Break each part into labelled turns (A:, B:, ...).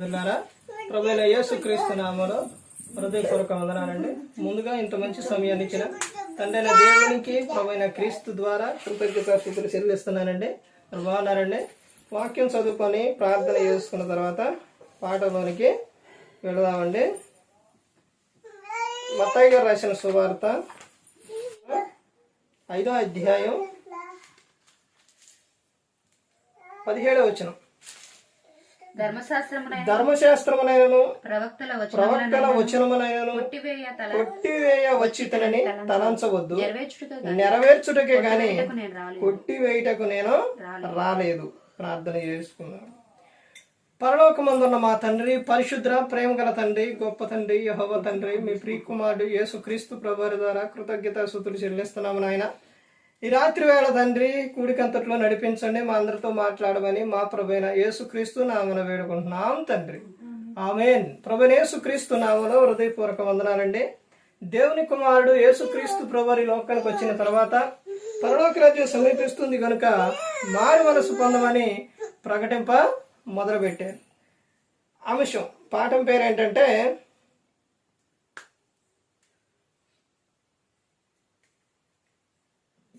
A: వదిలారా ప్రభు యేసు క్రీస్తు నామలో హృదయపూర్వక వందనాలండి. ముందుగా ఇంత మంచి సమయాన్ని ఇచ్చిన తండ్రి అయిన దేవునికి ప్రభు క్రీస్తు ద్వారా కృతజ్ఞత స్థితులు చెల్లిస్తున్నానండి బాగున్నారండి? వాక్యం చదువుకొని ప్రార్థన చేసుకున్న తర్వాత పాటలోనికి వెళదామండి. మత్తయ్య గారు రాసిన సువార్త ఐదో అధ్యాయం పదిహేడో
B: వచ్చినాం
A: ధర్మశాస్త్రమునైనను
B: ప్రవక్తల
A: వచనమునైనను
B: కొట్టివేయ
A: వచ్చితనని తలంచవద్దు.
B: నెరవేర్చుటకు
A: గాని కొట్టివేయుటకు నేను రాలేదు. ప్రార్థన చేసుకున్నాను పరలోకమందున్న మా తండ్రి పరిశుద్ర ప్రేమ గల తండ్రి గొప్ప తండ్రి యహోవ తండ్రి మీ ప్రియకుమారుడు యేసు క్రీస్తు ప్రభువారి ద్వారా కృతజ్ఞత సుతులు చెల్లిస్తున్నాము నాయన. ఈ రాత్రి వేళ తండ్రి కూడికంతట్లో నడిపించండి మా అందరితో మాట్లాడమని మా ప్రభైన యేసుక్రీస్తు నామన వేడుకుంటున్నాం తండ్రి. ఆమెన్. ప్రభుని యేసుక్రీస్తు నామలో హృదయపూర్వక వందనాలండి. దేవుని కుమారుడు యేసుక్రీస్తు ప్రభు లోకానికి వచ్చిన తర్వాత పరలోక రాజ్యం సమీపిస్తుంది కనుక మారు మనసు పొందమని ప్రకటింప మొదలుపెట్టారు. అంశం పాఠం పేరు ఏంటంటే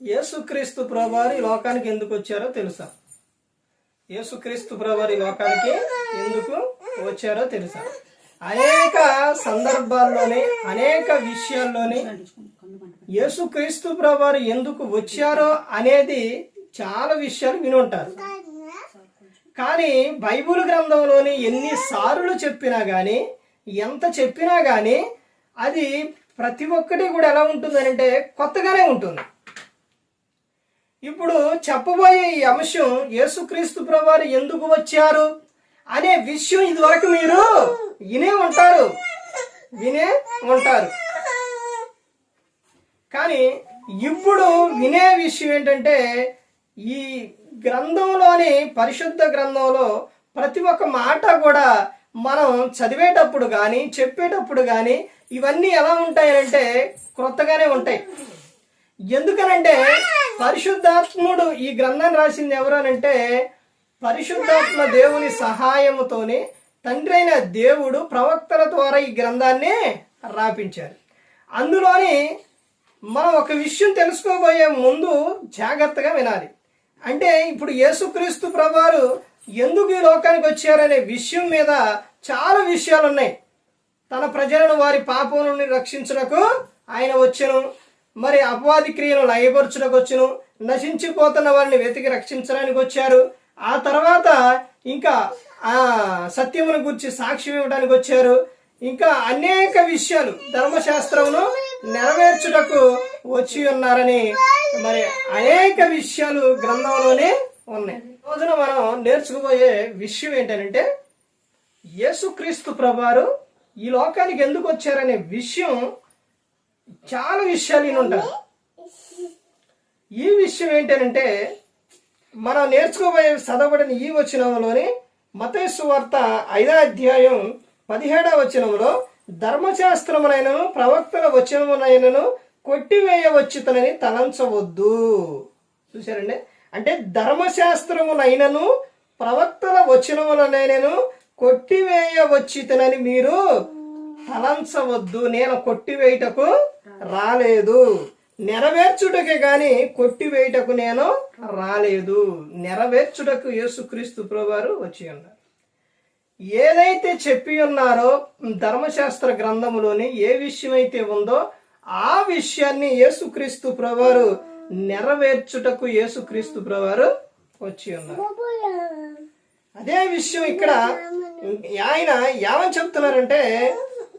A: యేసుక్రీస్తు ప్రభువారు ఈ లోకానికి ఎందుకు వచ్చారో తెలుసా? యేసుక్రీస్తు ప్రభువారు ఈ లోకానికి ఎందుకు వచ్చారో తెలుసా? అనేక సందర్భాల్లోని అనేక విషయాల్లోని యేసుక్రీస్తు ప్రభువారు ఎందుకు వచ్చారో అనేది చాలా విషయాలు విని ఉంటారు. కానీ బైబిల్ గ్రంథంలోని ఎన్ని సార్లు చెప్పినా కానీ ఎంత చెప్పినా కానీ అది ప్రతి ఒక్కటి కూడా ఎలా ఉంటుందంటే కొత్తగానే ఉంటుంది. ఇప్పుడు చెప్పబోయే ఈ అంశం యేసుక్రీస్తు ప్రభువారు ఎందుకు వచ్చారు అనే విషయం ఇదివరకు మీరు వినే ఉంటారు. వినే ఉంటారు. కానీ ఇప్పుడు వినే విషయం ఏంటంటే ఈ గ్రంథంలోని పరిశుద్ధ గ్రంథంలో ప్రతి ఒక్క మాట కూడా మనం చదివేటప్పుడు కానీ చెప్పేటప్పుడు కానీ ఇవన్నీ ఎలా ఉంటాయంటే క్రొత్తగానే ఉంటాయి. ఎందుకనంటే పరిశుద్ధాత్ముడు ఈ గ్రంథాన్ని రాసింది ఎవరనంటే పరిశుద్ధాత్మ దేవుని సహాయముతోనే తండ్రి అయిన దేవుడు ప్రవక్తల ద్వారా ఈ గ్రంథాన్ని రాపించారు. అందులోని మనం ఒక విషయం తెలుసుకోబోయే ముందు జాగ్రత్తగా వినాలి. అంటే ఇప్పుడు యేసుక్రీస్తు ప్రభువారు ఎందుకు ఈ లోకానికి వచ్చారనే విషయం మీద చాలా విషయాలు ఉన్నాయి తన ప్రజలను వారి పాపం నుండి రక్షించుటకు ఆయన వచ్చను. మరి అపవాది క్రియను లయపరచుటకు వచ్చును నశించిపోతున్న వారిని వెతికి రక్షించడానికి వచ్చారు. ఆ తర్వాత ఇంకా ఆ సత్యమును గురించి సాక్ష్యం ఇవ్వడానికి వచ్చారు. ఇంకా అనేక విషయాలు ధర్మశాస్త్రమును నెరవేర్చుటకు వచ్చి ఉన్నారని మరి అనేక విషయాలు గ్రంథంలోనే ఉన్నాయి. రోజున మనం నేర్చుకుపోయే విషయం ఏంటంటే యేసుక్రీస్తు ప్రభువారు ఈ లోకానికి ఎందుకు వచ్చారనే విషయం చాలా విషయాలు విని ఈ విషయం ఏంటంటే మనం నేర్చుకోబోయే చదవబడిన ఈ వచనంలోని మతేసు వార్త ఐదో అధ్యాయం పదిహేడవ వచనంలో ధర్మశాస్త్రమునైనను ప్రవక్తల వచనమునైనను కొట్టివేయవచ్చుతనని తలంచవద్దు. చూసారండి అంటే ధర్మశాస్త్రమునైనను ప్రవక్తల వచనములనైనను కొట్టివేయవచ్చుతనని మీరు తలంచవద్దు. నేను కొట్టివేయటకు రాలేదు. నెరవేర్చుటకే గాని కొట్టివేయటకు నేను రాలేదు. నెరవేర్చుటకు యేసుక్రీస్తు ప్రభువారు వచ్చి ఉన్నారు. ఏదైతే చెప్పి ఉన్నారో ధర్మశాస్త్ర గ్రంథములోని ఏ విషయమైతే ఉందో ఆ విషయాన్ని యేసుక్రీస్తు ప్రభువారు నెరవేర్చుటకు యేసుక్రీస్తు ప్రభువారు వచ్చి ఉన్నారు. అదే విషయం ఇక్కడ ఆయన ఏమని చెప్తున్నారంటే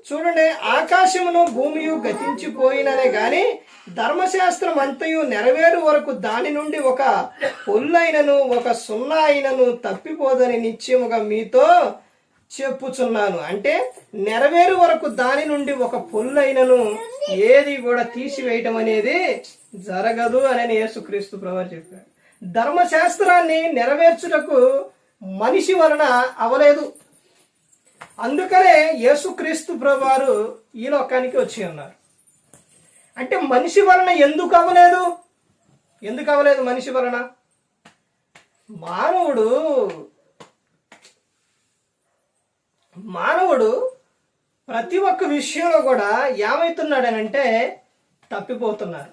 A: చూడండి ఆకాశమును భూమియు గతించిపోయిననే గాని ధర్మశాస్త్రం అంతయు నెరవేరు వరకు దాని నుండి ఒక పొల్లైనను ఒక సున్నా అయినను తప్పిపోదని నిశ్చయముగా మీతో చెప్పుచున్నాను. అంటే నెరవేరు వరకు దాని నుండి ఒక పొల్లైనను ఏది కూడా తీసివేయటం అనేది జరగదు అని యేసుక్రీస్తు ప్రభు చెప్పాడు ధర్మశాస్త్రాన్ని నెరవేర్చుటకు మనిషి వలన అవలేదు. అందుకనే యేసుక్రీస్తు ప్రభువారు ఈ లోకానికి వచ్చి ఉన్నారు. అంటే మనిషి వలన ఎందుకు అవ్వలేదు? ఎందుకు అవ్వలేదు మనిషి వలన? మానవుడు మానవుడు ప్రతి ఒక్క విషయంలో కూడా ఏమవుతున్నాడనంటే తప్పిపోతున్నారు.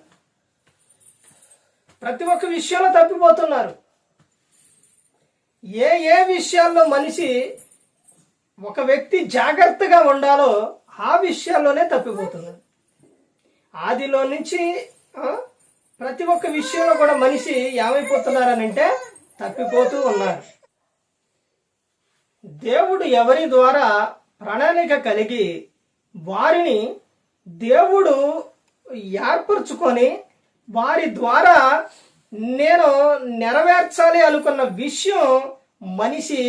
A: ప్రతి ఒక్క విషయంలో తప్పిపోతున్నారు. ఏ ఏ విషయాల్లో మనిషి ఒక వ్యక్తి జాగ్రత్తగా ఉండాలో ఆ విషయాల్లోనే తప్పిపోతున్నాడు ఆదిలో నుంచి ప్రతి ఒక్క విషయంలో కూడా మనిషి ఏమైపోతున్నారనంటే తప్పిపోతూ ఉన్నారు. దేవుడు ఎవరి ద్వారా ప్రణాళిక కలిగి వారిని దేవుడు ఏర్పరచుకొని వారి ద్వారా నేను నెరవేర్చాలి అనుకున్న విషయం మనిషి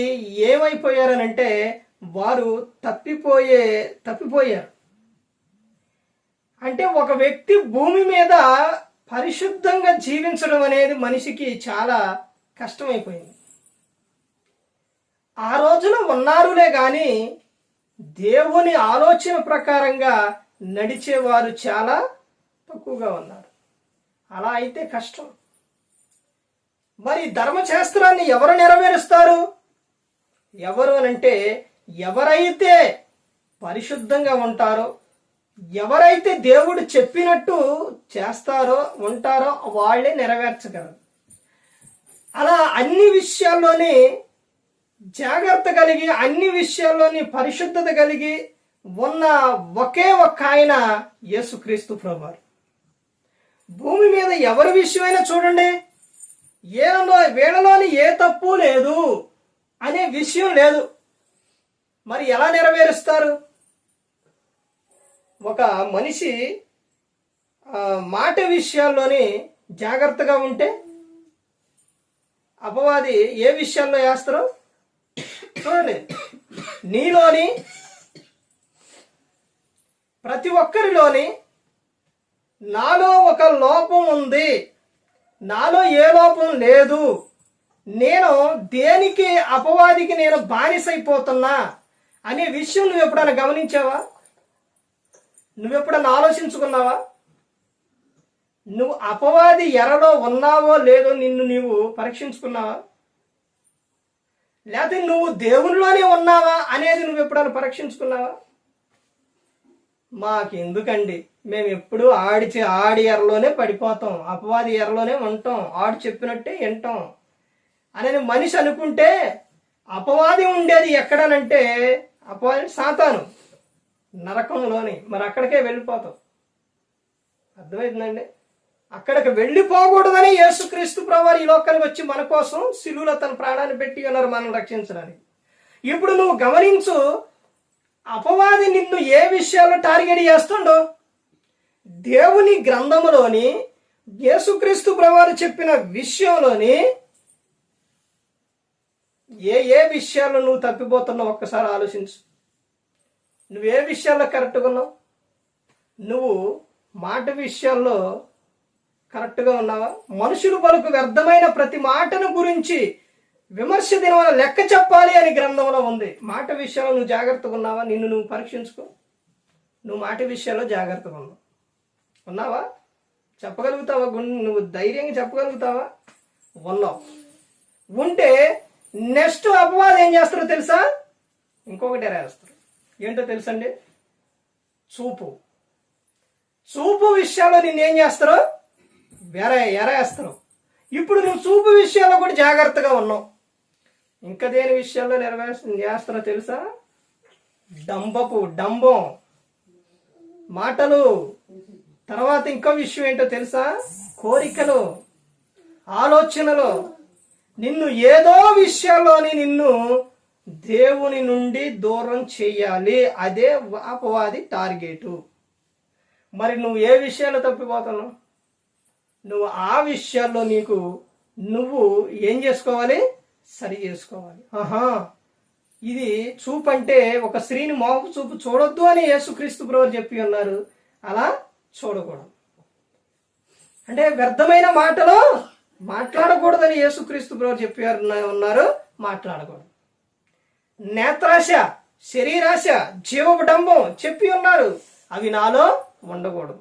A: ఏమైపోయారనంటే వారు తప్పిపోయే తప్పిపోయారు. అంటే ఒక వ్యక్తి భూమి మీద పరిశుద్ధంగా జీవించడం అనేది మనిషికి చాలా కష్టమైపోయింది. ఆ రోజున ఉన్నారులే కానీ దేవుని ఆలోచన ప్రకారంగా నడిచేవారు చాలా తక్కువగా ఉన్నారు. అలా అయితే కష్టం. మరి ధర్మశాస్త్రాన్ని ఎవరు నెరవేరుస్తారు? ఎవరు అనంటే ఎవరైతే పరిశుద్ధంగా ఉంటారో ఎవరైతే దేవుడు చెప్పినట్టు చేస్తారో ఉంటారో వాళ్ళే నెరవేర్చగలరు. అలా అన్ని విషయాల్లోని జాగ్రత్త కలిగి అన్ని విషయాల్లోని పరిశుద్ధత కలిగి ఉన్న ఒకే ఒక్క ఆయన యేసుక్రీస్తు ప్రభువారు. భూమి మీద ఎవరి విషయమైనా చూడండి ఏలో వీళ్ళలోని ఏ తప్పు లేదు అనే విషయం లేదు. మరి ఎలా నెరవేరుస్తారు? ఒక మనిషి మాట విషయాల్లోని జాగ్రత్తగా ఉంటే అపవాది ఏ విషయాల్లో వేస్తారు చూడండి. నీలోని ప్రతి ఒక్కరిలోని నాలో ఒక లోపం ఉంది. నాలో ఏ లోపం లేదు. నేను దేనికి అపవాదికి నేను బానిసైపోతున్నా? అనే విషయం నువ్వు ఎప్పుడైనా గమనించావా? నువ్వెప్పుడన్నా ఆలోచించుకున్నావా? నువ్వు అపవాది ఎరలో ఉన్నావో లేదో నిన్ను నీవు పరీక్షించుకున్నావా? లేకపోతే నువ్వు దేవునిలోనే ఉన్నావా అనేది నువ్వు ఎప్పుడైనా పరీక్షించుకున్నావా? మాకెందుకండి? మేము ఎప్పుడు ఆడి ఆడి ఎరలోనే పడిపోతాం. అపవాది ఎరలోనే ఉంటాం. ఆడు చెప్పినట్టే వింటాం. అనేది మనిషి అనుకుంటే అపవాది ఉండేది ఎక్కడనంటే అపవాది సాతాను. నరకంలోని. మరి అక్కడికే వెళ్ళిపోతాం. అర్థమవుతుందండి అక్కడికి వెళ్ళిపోకూడదని యేసుక్రీస్తు ప్రభువారు ఈ లోకానికి వచ్చి మన కోసం శిలువుల తన ప్రాణాన్ని పెట్టి ఉన్నారు మనం రక్షించడానికి. ఇప్పుడు నువ్వు గమనించు అపవాది నిన్ను ఏ విషయాల్లో టార్గెట్ చేస్తుండో? దేవుని గ్రంథములోని యేసుక్రీస్తు ప్రభువారు చెప్పిన విషయంలోని ఏ ఏ విషయాల్లో నువ్వు తప్పిపోతున్నావు? ఒక్కసారి ఆలోచించు. నువ్వు ఏ విషయాల్లో కరెక్ట్గా ఉన్నావు? నువ్వు మాట విషయాల్లో కరెక్ట్గా ఉన్నావా? మనుషులు పలుకు వ్యర్థమైన ప్రతి మాటను గురించి విమర్శ దినవల్ల లెక్క చెప్పాలి అని గ్రంథంలో ఉంది. మాట విషయంలో నువ్వు జాగ్రత్తగా ఉన్నావా? నిన్ను నువ్వు పరీక్షించుకో. నువ్వు మాట విషయాల్లో జాగ్రత్తగా ఉన్నావు. ఉన్నావా? చెప్పగలుగుతావా? నువ్వు ధైర్యంగా చెప్పగలుగుతావా? ఉన్నావు. ఉంటే నెక్స్ట్ అపవాదం ఏం చేస్తారో తెలుసా? ఇంకొకటి రాస్తారు. ఏంటో తెలుసండి? చూపు. చూపు విషయాల్లో నిన్ను ఏం చేస్తారు? వెర ఎరేస్తారు ఇప్పుడు నువ్వు చూపు విషయాల్లో కూడా జాగ్రత్తగా ఉన్నావు. ఇంకా దేని విషయాల్లో నెరవేర్చ చేస్తారో తెలుసా? డంబపు డంబం. మాటలు. తర్వాత ఇంకో విషయం ఏంటో తెలుసా? కోరికలు. ఆలోచనలు. నిన్ను ఏదో విషయాల్లోని నిన్ను దేవుని నుండి దూరం చేయాలి. అదే అపవాది టార్గెటు. మరి నువ్వు ఏ విషయాలు తప్పిపోతున్నావు? నువ్వు ఆ విషయాల్లో నీకు నువ్వు ఏం చేసుకోవాలి? సరి చేసుకోవాలి. ఆహా. ఇది చూపు అంటే ఒక స్త్రీని మోహపు చూపు చూడొద్దు అని యేసుక్రీస్తు ప్రభు చెప్పి ఉన్నారు. అలా చూడకూడదు. అంటే వ్యర్థమైన మాటలు మాట్లాడకూడదని యేసుక్రీస్తు ప్రభు చెప్పారు ఉన్నారు. మాట్లాడకూడదు. నేత్రాశ శరీరాశ జీవడంబం చెప్పి ఉన్నారు. అవి నాలో ఉండకూడదు.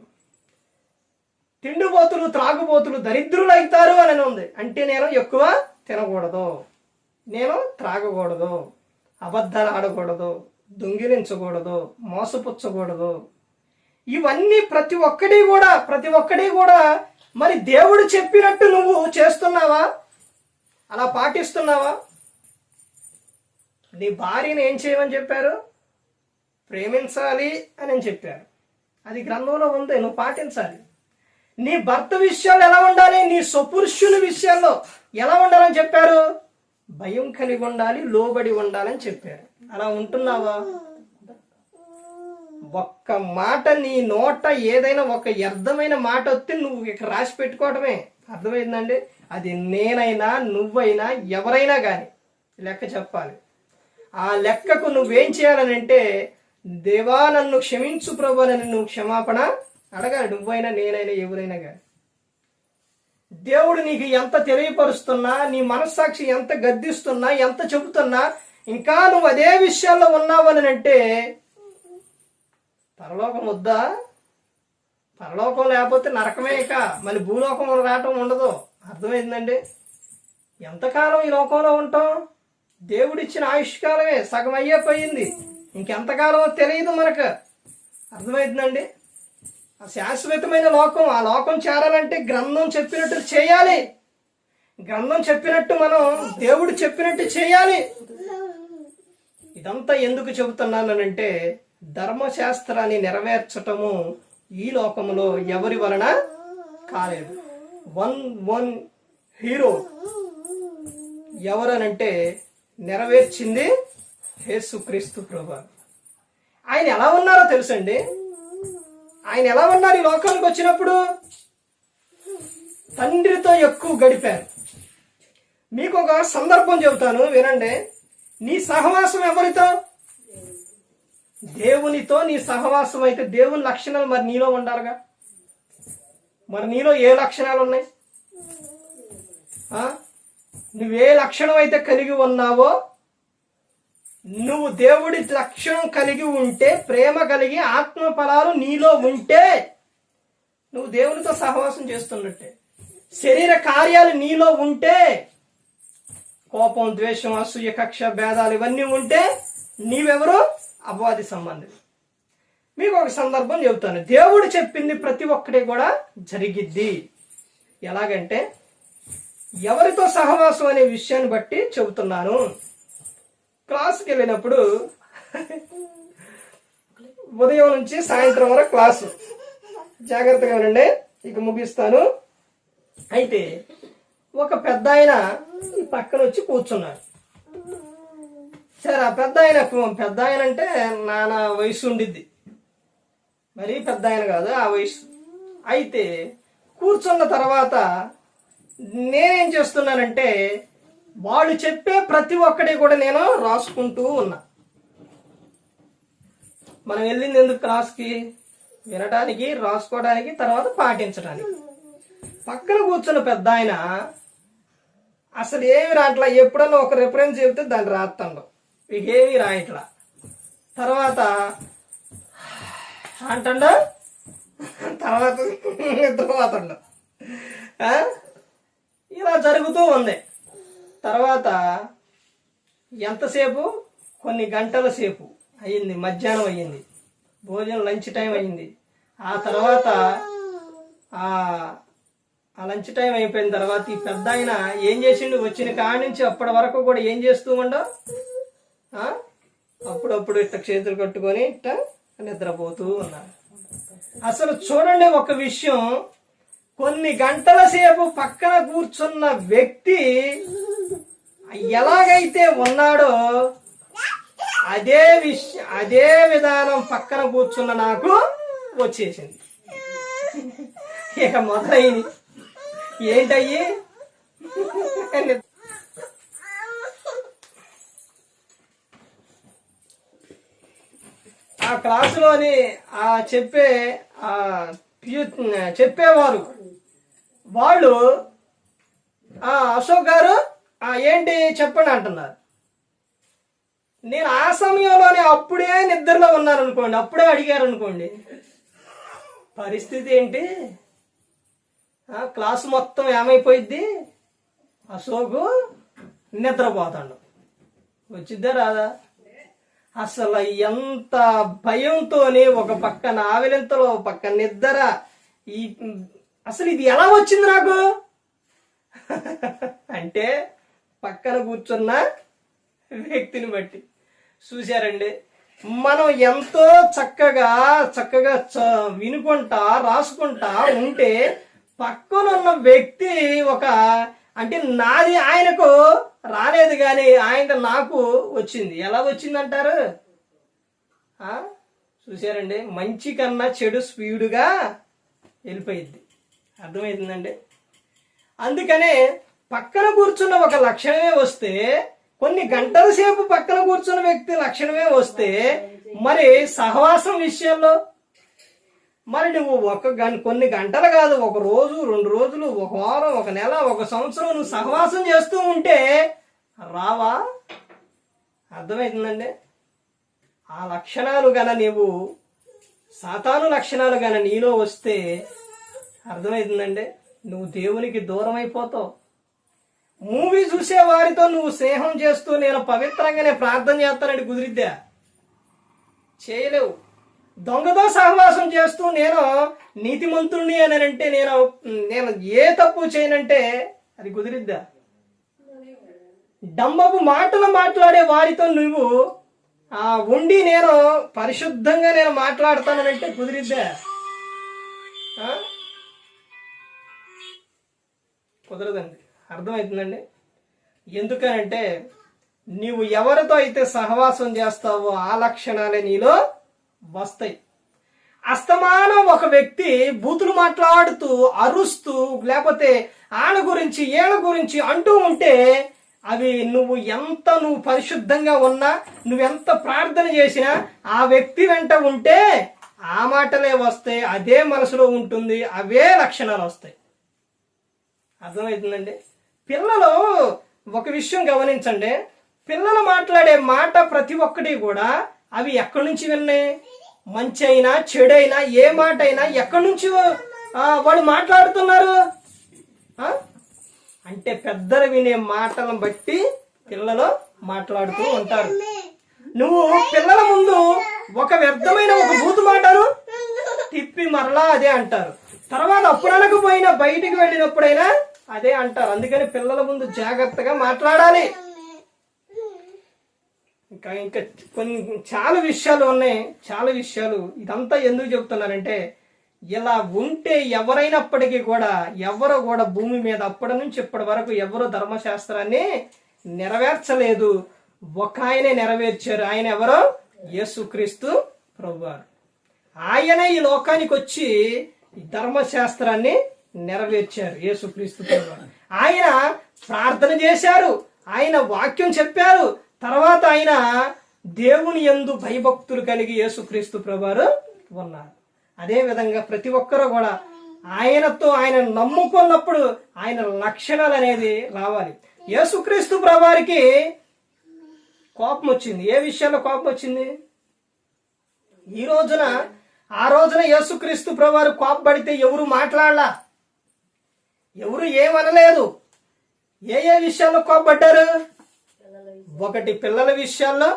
A: తిండిపోతులు త్రాగుబోతులు దరిద్రులు అవుతారు అని ఉంది. అంటే నేను ఎక్కువ తినకూడదు. నేను త్రాగకూడదు. అబద్ధాలు ఆడకూడదు. దొంగిలించకూడదు. మోసపుచ్చకూడదు. ఇవన్నీ ప్రతి ఒక్కటి కూడా ప్రతి ఒక్కటి కూడా మరి దేవుడు చెప్పినట్టు నువ్వు చేస్తున్నావా? అలా పాటిస్తున్నావా? నీ భార్యను ఏం చేయమని చెప్పారు? ప్రేమించాలి అని చెప్పారు. అది గ్రంథంలో ఉంది నువ్వు పాటించాలి. నీ భర్త విషయాలు ఎలా ఉండాలి? నీ సుపురుషుల విషయాల్లో ఎలా ఉండాలని చెప్పారు? భయం కలిగి ఉండాలి లోబడి ఉండాలని చెప్పారు. అలా ఉంటున్నావా? ఒక్క మాట నీ నోట ఏదైనా ఒక వ్యర్థమైన మాట వస్తే నువ్వు ఇక రాసి పెట్టుకోవడమే అర్థమైందండి? అది నేనైనా నువ్వైనా ఎవరైనా కానీ లెక్క చెప్పాలి. ఆ లెక్కకు నువ్వేం చేయాలని అంటే దేవా నన్ను క్షమించు ప్రభు అని నువ్వు క్షమాపణ అడగాలి. నువ్వైనా నేనైనా ఎవరైనా కానీ దేవుడు నీకు ఎంత తెలియపరుస్తున్నా నీ మనస్సాక్షి ఎంత గద్దిస్తున్నా ఎంత చెబుతున్నా ఇంకా నువ్వు అదే విషయాల్లో ఉన్నావు అని అంటే పరలోకం వద్దా? పరలోకం లేకపోతే నరకమే ఇక. మళ్ళీ భూలోకం రావటం ఉండదు. అర్థమైందండి? ఎంతకాలం ఈ లోకంలో ఉంటాం? దేవుడిచ్చిన ఆయుష్కాలమే సగం అయ్యే పోయింది. ఇంకెంతకాలమో తెలియదు మనకు. అర్థమైందండి? ఆ శాశ్వతమైన లోకం ఆ లోకం చేరాలంటే గ్రంథం చెప్పినట్టు చేయాలి. గ్రంథం చెప్పినట్టు మనం దేవుడు చెప్పినట్టు చేయాలి. ఇదంతా ఎందుకు చెబుతున్నానంటే ధర్మశాస్త్రాన్ని నెరవేర్చటము ఈ లోకములో ఎవరి వలన కాలేదు. వన్ వన్ హీరో ఎవరనంటే నెరవేర్చింది యేసుక్రీస్తు ప్రభు. ఆయన ఎలా ఉన్నారో తెలుసండి? ఆయన ఎలా ఉన్నారు ఈ లోకానికి వచ్చినప్పుడు? తండ్రితో ఎక్కువ గడిపారు. మీకు ఒక సందర్భం చెబుతాను వినండి. నీ సహవాసం ఎవరితో? దేవునితో నీ సహవాసం అయితే దేవుని లక్షణాలు మరి నీలో ఉండాలిగా? మరి నీలో ఏ లక్షణాలు ఉన్నాయి? ఆ? నువ్వే లక్షణం అయితే కలిగి ఉన్నావో నువ్వు దేవుడి లక్షణం కలిగి ఉంటే ప్రేమ కలిగి ఆత్మ ఫలాలు నీలో ఉంటే నువ్వు దేవునితో సహవాసం చేస్తున్నట్టే. శరీర కార్యాలు నీలో ఉంటే కోపం ద్వేషం అసూయ కక్ష భేదాలు ఇవన్నీ ఉంటే నీవెవరు? అపవాది సంబంధం. మీకు ఒక సందర్భం చెబుతాను. దేవుడు చెప్పింది ప్రతి ఒక్కటి కూడా జరిగిద్ది. ఎలాగంటే ఎవరితో సహవాసం అనే విషయాన్ని బట్టి చెబుతున్నాను. క్లాస్కి వెళ్ళినప్పుడు ఉదయం నుంచి సాయంత్రం వరకు క్లాసు. జాగ్రత్తగా ఉండండి ఇక ముగిస్తాను. అయితే ఒక పెద్ద ఆయన ఈ పక్కన వచ్చి కూర్చున్నాడు. సరే ఆ పెద్ద ఆయన పెద్ద ఆయన అంటే నాన్న వయసు ఉండిద్ది. మరి పెద్ద ఆయన కాదు ఆ వయసు. అయితే కూర్చున్న తర్వాత నేనేం చేస్తున్నానంటే వాళ్ళు చెప్పే ప్రతి ఒక్కటి కూడా నేను రాసుకుంటూ ఉన్నా. మనం వెళ్ళింది ఎందుకు క్లాస్కి వినడానికి రాసుకోవడానికి తర్వాత పాటించడానికి పక్కన కూర్చున్న పెద్ద ఆయన అసలు ఏమి రాట్లా? ఎప్పుడన్నా ఒక రిఫరెన్స్ చెబితే దాన్ని రాస్తాడు ఇకేమి రాయట్లా? తర్వాత అంటండ? తర్వాత నిద్రపోతాడు. ఇలా జరుగుతూ ఉంది. తర్వాత ఎంతసేపు? కొన్ని గంటల సేపు అయ్యింది మధ్యాహ్నం అయ్యింది. భోజనం లంచ్ టైం అయ్యింది. ఆ తర్వాత ఆ ఆ లంచ్ టైం అయిపోయిన తర్వాత ఈ పెద్ద ఆయన ఏం చేసిండు? వచ్చిన కాడి నుంచి అప్పటి వరకు కూడా ఏం చేస్తూ ఉండవు అప్పుడప్పుడు ఇట్లా చేతులు కట్టుకొని ఇట్లా నిద్రపోతూ ఉన్నారు అసలు చూడండి ఒక విషయం. కొన్ని గంటల సేపు పక్కన కూర్చున్న వ్యక్తి ఎలాగైతే ఉన్నాడో అదే విషయం అదే విధానం పక్కన కూర్చున్న నాకు వచ్చేసింది. ఇక మొదలైంది. ఏంటయ్యి? క్లాసులోని ఆ చెప్పే చెప్పేవారు. వాళ్ళు ఆ అశోక్ గారు ఏంటి చెప్పండి అంటున్నారు. నేను ఆ సమయంలోనే అప్పుడే నిద్రలో ఉన్నాను అనుకోండి అప్పుడే అడిగారు అనుకోండి పరిస్థితి ఏంటి? క్లాస్ క్లాసు మొత్తం ఏమైపోయిద్ది? అశోకు నిద్రపోతాడు. వచ్చిద్దా రాదా? అసలు ఎంత భయంతోనే ఒక పక్కన ఆవిలింతలో ఒక పక్క నిద్ర. ఈ అసలు ఇది ఎలా వచ్చింది నాకు? అంటే పక్కన కూర్చున్న వ్యక్తిని బట్టి. చూశారండి. మనం ఎంతో చక్కగా చక్కగా చ- వినుకుంటా రాసుకుంటా ఉంటే పక్కనున్న వ్యక్తి ఒక అంటే నాది ఆయనకు రాలేదు కానీ ఆయన నాకు వచ్చింది. ఎలా వచ్చిందంటారు? చూసారండి చూశారండి. మంచి కన్నా చెడు స్పీడుగా వెళ్ళిపోయింది. అర్థమవుతుందండి అందుకనే పక్కన కూర్చున్న ఒక లక్షణమే వస్తే కొన్ని గంటల సేపు పక్కన కూర్చున్న వ్యక్తి లక్షణమే వస్తే మరి సహవాసం విషయంలో మరి నువ్వు ఒక కొన్ని గంటలు కాదు ఒక రోజు రెండు రోజులు ఒక వారం ఒక నెల ఒక సంవత్సరం నువ్వు సహవాసం చేస్తూ ఉంటే రావా? అర్థమవుతుందండి ఆ లక్షణాలు గన నీవు సాతాను లక్షణాలు గన నీలో వస్తే అర్థమవుతుందండి నువ్వు దేవునికి దూరం అయిపోతావు మూవీ చూసే వారితో నువ్వు స్నేహం చేస్తూ నేను పవిత్రంగానే ప్రార్థన చేస్తానండి కుదిరిద్దా? చేయలేవు. దొంగతో సహవాసం చేస్తూ నేను నీతిమంతుణ్ణి అని అంటే నేను నేను ఏ తప్పు చేయనంటే అది కుదిరిద్దా? డంబపు మాటలు మాట్లాడే వారితో నువ్వు ఆ ఉండి నేను పరిశుద్ధంగా నేను మాట్లాడతానంటే కుదిరిద్దా? కుదరదండి. అర్థమవుతుందండి ఎందుకనంటే నీవు ఎవరితో అయితే సహవాసం చేస్తావో ఆ లక్షణాలే నీలో వస్తాయి. అస్తమానం ఒక వ్యక్తి బూతులు మాట్లాడుతూ అరుస్తూ లేకపోతే ఆళ్ళ గురించి ఏళ్ళ గురించి అంటూ ఉంటే అవి నువ్వు ఎంత నువ్వు పరిశుద్ధంగా ఉన్నా నువ్వెంత ప్రార్థన చేసినా ఆ వ్యక్తి వెంట ఉంటే ఆ మాటలే వస్తాయి అదే మనసులో ఉంటుంది అవే లక్షణాలు వస్తాయి. అర్థమవుతుందండి? పిల్లలు ఒక విషయం గమనించండి. పిల్లలు మాట్లాడే మాట ప్రతి ఒక్కటి కూడా అవి ఎక్కడి నుంచి విన్నాయి? మంచి అయినా చెడైనా ఏ మాట అయినా ఎక్కడి నుంచి వాళ్ళు మాట్లాడుతున్నారు? అంటే పెద్దలు వినే మాటలను బట్టి పిల్లలు మాట్లాడుతూ ఉంటారు. నువ్వు పిల్లల ముందు ఒక వ్యర్థమైన ఒక బూతు మాటను తిప్పి మరలా అదే అంటారు. తర్వాత అప్పుడనకపోయినా బయటికి వెళ్ళినప్పుడైనా అదే అంటారు. అందుకని పిల్లల ముందు జాగ్రత్తగా మాట్లాడాలి. ఇంకా ఇంకా కొన్ని చాలా విషయాలు ఉన్నాయి. చాలా విషయాలు. ఇదంతా ఎందుకు చెప్తున్నారంటే ఇలా ఉంటే ఎవరైనప్పటికీ కూడా ఎవరు కూడా భూమి మీద అప్పటి నుంచి ఇప్పటి వరకు ఎవరు ధర్మశాస్త్రాన్ని నెరవేర్చలేదు. ఒక ఆయనే నెరవేర్చారు. ఆయన ఎవరో? యేసుక్రీస్తు ప్రభువారు. ఆయనే ఈ లోకానికి వచ్చి ధర్మశాస్త్రాన్ని నెరవేర్చారు. యేసుక్రీస్తు ప్రభువారు. ఆయన ప్రార్థన చేశారు. ఆయన వాక్యం చెప్పారు. తర్వాత ఆయన దేవుని యందు భయభక్తులు కలిగి యేసుక్రీస్తు ప్రభువారు ఉన్నారు. అదేవిధంగా ప్రతి ఒక్కరూ కూడా ఆయనతో ఆయన నమ్ముకున్నప్పుడు ఆయన లక్షణాలు అనేది రావాలి. యేసుక్రీస్తు ప్రభువారికి కోపం వచ్చింది. ఏ విషయంలో కోపం వచ్చింది? ఈ రోజున ఆ రోజున యేసుక్రీస్తు ప్రభువారు కోపపడితే ఎవరు మాట్లాడలా? ఎవరు ఏమనలేదు. ఏ ఏ విషయాల్లో కోపపడ్డారు? ఒకటి పిల్లల విషయాల్లో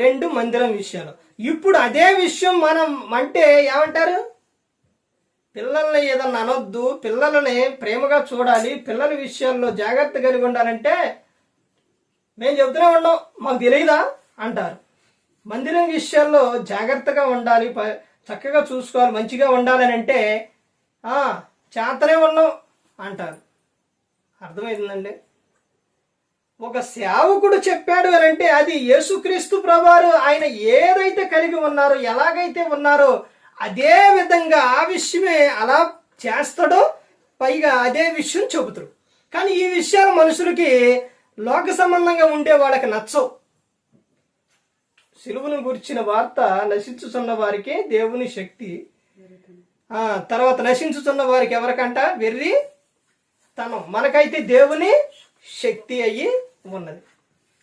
A: రెండు మందిరం విషయాలు ఇప్పుడు అదే విషయం మనం అంటే ఏమంటారు? పిల్లల్ని ఏదన్నా అనొద్దు పిల్లలని ప్రేమగా చూడాలి పిల్లల విషయాల్లో జాగ్రత్త కలిగి ఉండాలంటే మేము చెబుతూనే ఉన్నాం. మాకు తెలియదా అంటారు. మందిరం విషయాల్లో జాగ్రత్తగా ఉండాలి చక్కగా చూసుకోవాలి మంచిగా ఉండాలని అంటే చేతనే ఉన్నాం అంటారు. అర్థమైందండి? ఒక సేవకుడు చెప్పాడు అని అంటే అది యేసుక్రీస్తు ప్రభువారు ఆయన ఏదైతే కలిగి ఉన్నారో ఎలాగైతే ఉన్నారో అదే విధంగా ఆ విషయమే అలా చేస్తాడో పైగా అదే విషయం చెబుతాడు. కానీ ఈ విషయాలు మనుషులకి లోక సంబంధంగా ఉండే వాళ్ళకి నచ్చవు. సిలువను గురించిన వార్త నశించుతున్న వారికి దేవుని శక్తి. ఆ తర్వాత నశించుతున్న వారికి ఎవరికంట? వెర్రి తనం. మనకైతే దేవుని శక్తి అయ్యి ఉన్నది.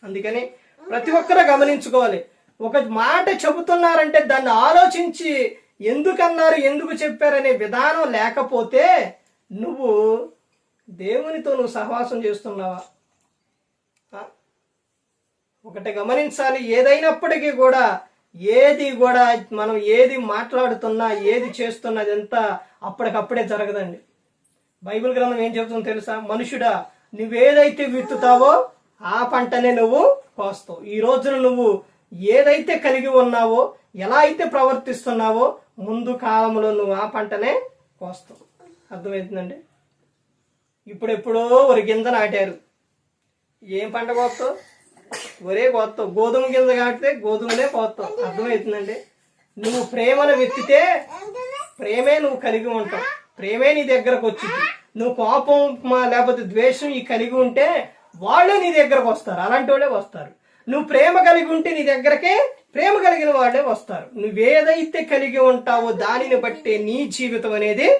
A: అందుకని ప్రతి ఒక్కరూ గమనించుకోవాలి. ఒక మాట చెబుతున్నారంటే దాన్ని ఆలోచించి ఎందుకన్నారు ఎందుకు చెప్పారనే విధానం లేకపోతే నువ్వు దేవునితో నువ్వు సహవాసం చేస్తున్నావా? ఒకటి గమనించాలి. ఏదైనప్పటికీ కూడా ఏది కూడా మనం ఏది మాట్లాడుతున్నా ఏది చేస్తున్నా అదంతా అప్పటికప్పుడే జరగదండి. బైబిల్ గ్రంథం ఏం చెబుతుందో తెలుసా? మనుషుడా నువ్వేదైతే విత్తుతావో ఆ పంటనే నువ్వు కోస్తావు. ఈ రోజున నువ్వు ఏదైతే కలిగి ఉన్నావో ఎలా అయితే ప్రవర్తిస్తున్నావో ముందు కాలంలో నువ్వు ఆ పంటనే కోస్తావు. అర్థమవుతుందండి ఇప్పుడెప్పుడో ఒక గింజ నాటారు. ఏం పంట కోస్తావు? ఒరే కోస్తావు. గోధుమ గింజ కాడితే గోధుమనే కోస్తావు. అర్థమవుతుందండి నువ్వు ప్రేమను వెత్తితే ప్రేమే నువ్వు కలిగి ఉంటావు. ప్రేమే నీ దగ్గరకు వచ్చింది. నువ్వు కోపం మా- లేకపోతే ద్వేషం ఈ కలిగి ఉంటే వాళ్ళే నీ దగ్గరకు వస్తారు. అలాంటి వాళ్ళే వస్తారు. నువ్వు ప్రేమ కలిగి ఉంటే నీ దగ్గరకే ప్రేమ కలిగిన వాళ్ళే వస్తారు. నువ్వేదైతే కలిగి ఉంటావో దానిని బట్టే నీ జీవితం అనేది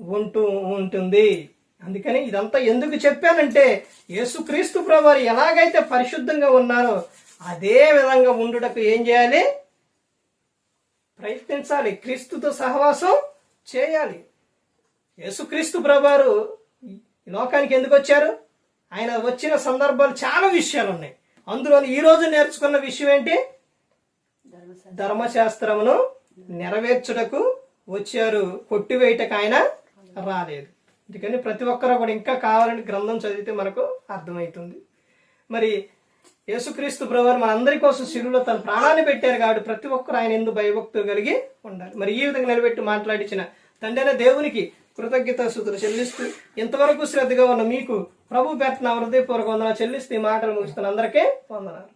A: ఉంటూ ఉంటుంది. అందుకని ఇదంతా ఎందుకు చెప్పానంటే యేసుక్రీస్తు ప్రభువారు ఎలాగైతే పరిశుద్ధంగా ఉన్నారో అదే విధంగా ఉండుటకు ఏం చేయాలి? ప్రయత్నించాలి. క్రీస్తుతో సహవాసం చేయాలి. యేసుక్రీస్తు ప్రభువారు లోకానికి ఎందుకు వచ్చారు? ఆయన వచ్చిన సందర్భాలు చాలా విషయాలు ఉన్నాయి. అందులో ఈ రోజు నేర్చుకున్న విషయం ఏంటి? ధర్మశాస్త్రమును నెరవేర్చుటకు వచ్చారు. కొట్టివేయటకు ఆయన రాలేదు. అందుకని ప్రతి ఒక్కరూ కూడా ఇంకా కావాలని గ్రంథం చదివితే మనకు అర్థమవుతుంది. మరి యేసుక్రీస్తు ప్రభువారు మన అందరి కోసం శిలువలో తన ప్రాణాన్ని పెట్టారు కాబట్టి ప్రతి ఒక్కరు ఆయన ఎందుకు భయభక్తులు కలిగి ఉండాలి. మరి ఈ విధంగా నిలబెట్టి మాట్లాడించిన తండ్రి దేవునికి కృతజ్ఞత సుతులు చెల్లిస్తూ ఇంతవరకు శ్రద్ధగా ఉన్న మీకు ప్రభు పెట్టిన హృదయపూర్వక వందన చెల్లిస్తూ ఈ మాటలు ముగిస్తున్న అందరికీ వందనాలు.